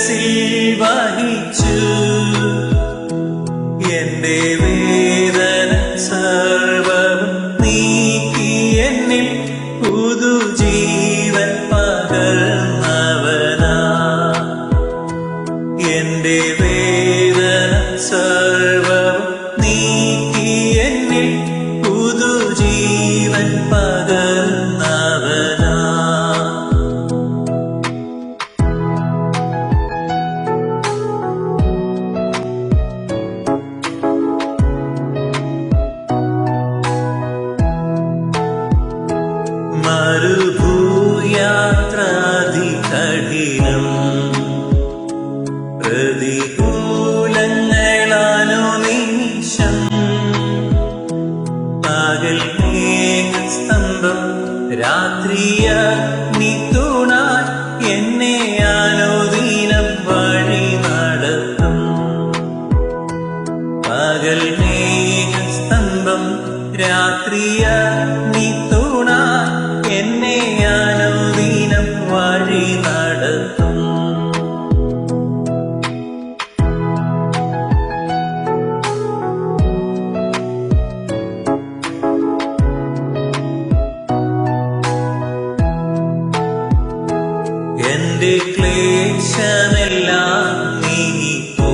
ശിരസിൽ വഹിച്ചു. എന്റെ വേദന സർവം നീക്കി എന്നിൽ പുതുജീവൻ പകർന്നവനാ. എന്റെ വേദന സർവം നീക്കി എന്നിൽ പുതുജീവൻ പകർ മരുഭൂയാത്രാധികഠിനം. പ്രതികൂലങ്ങളാലോ നിമിഷം. പകൽ സ്തംഭം രാത്രിയ നിത്തുണ എന്നെ ആലോദീനം വഴി പകൽ സ്തംഭം രാത്രിയ നിത്തു വഴി നടത്തും. എന്റെ ക്ലേശമെല്ലാം നീങ്ങിപ്പോ.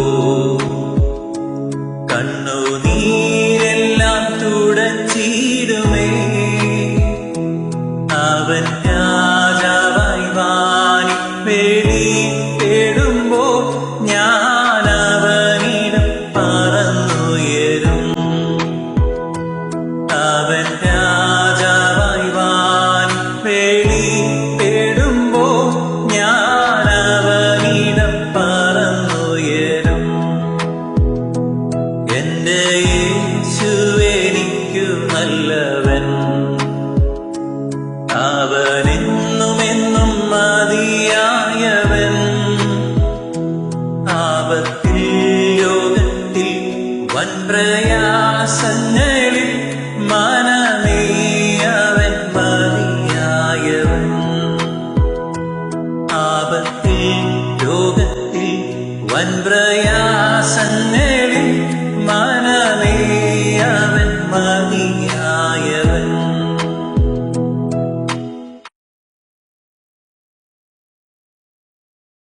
കണ്ണുനീരെല്ലാം തുടച്ചിടുമേ. അവൻ എന്റെ യേശു എനിക്കു നല്ലവൻ. അവനെന്നും എന്നും മതിയായവൻ. ആപത്തിൽ യോഗത്തിൽ വൻ പ്രയാസങ്ങളിൽ മനമേ അവൻ മതിയായവൻ. ആപത്തിൽ രോഗത്തിൽ വൻ പ്രയാസങ്ങളിൽ